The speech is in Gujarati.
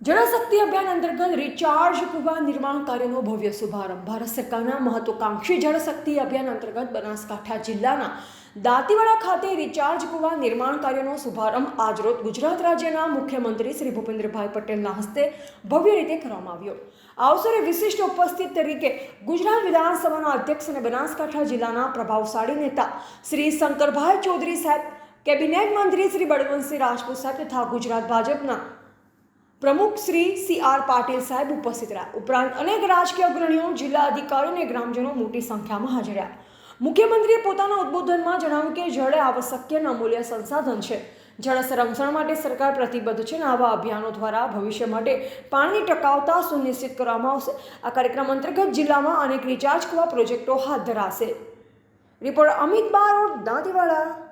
જળશક્તિ અભિયાન અંતર્ગત રિચાર્જ કુવા નિર્માણ કાર્યનો ભવ્ય શુભારંભ. ભારત સરકારના મહત્વકાંક્ષી જળશક્તિ અભિયાન અંતર્ગત બનાસકાંઠા જિલ્લાના દાંતીવાડા ખાતે રિચાર્જ કુવા નિર્માણ કાર્યનો શુભારંભ આજરોજ ગુજરાત રાજ્યના મુખ્યમંત્રી શ્રી ભૂપેન્દ્રભાઈ પટેલના હસ્તે ભવ્ય રીતે કરવામાં આવ્યો. આ અવસરે વિશિષ્ટ ઉપસ્થિત તરીકે ગુજરાત વિધાનસભાના અધ્યક્ષ અને બનાસકાંઠા જિલ્લાના પ્રભાવશાળી નેતા શ્રી શંકરભાઈ ચૌધરી સાહેબ, કેબિનેટ મંત્રી શ્રી બળવંતસિંહ રાજપૂત સાહેબ તથા ગુજરાત ભાજપના પ્રમુખ શ્રી સી આર પાટીલ સાહેબ ઉપસ્થિત રહ્યા. ઉપરાંત અનેક રાજકીય અગ્રણીઓ, જિલ્લા અધિકારીઓ અને ગ્રામજનો મોટી સંખ્યામાં હાજર રહ્યા. મુખ્યમંત્રીએ પોતાના ઉદ્બોધનમાં જણાવ્યું કે જળ આવશ્યક અને અમૂલ્ય સંસાધન છે. જળ સંરક્ષણ માટે સરકાર પ્રતિબદ્ધ છે અને આવા અભિયાનો દ્વારા ભવિષ્ય માટે પાણીની ટકાવતા સુનિશ્ચિત કરવામાં આવશે. આ કાર્યક્રમ અંતર્ગત જિલ્લામાં અનેક રિચાર્જ કુવા પ્રોજેક્ટો હાથ ધરાશે. રિપોર્ટ અમિત બારોટ, દાંતીવાડા.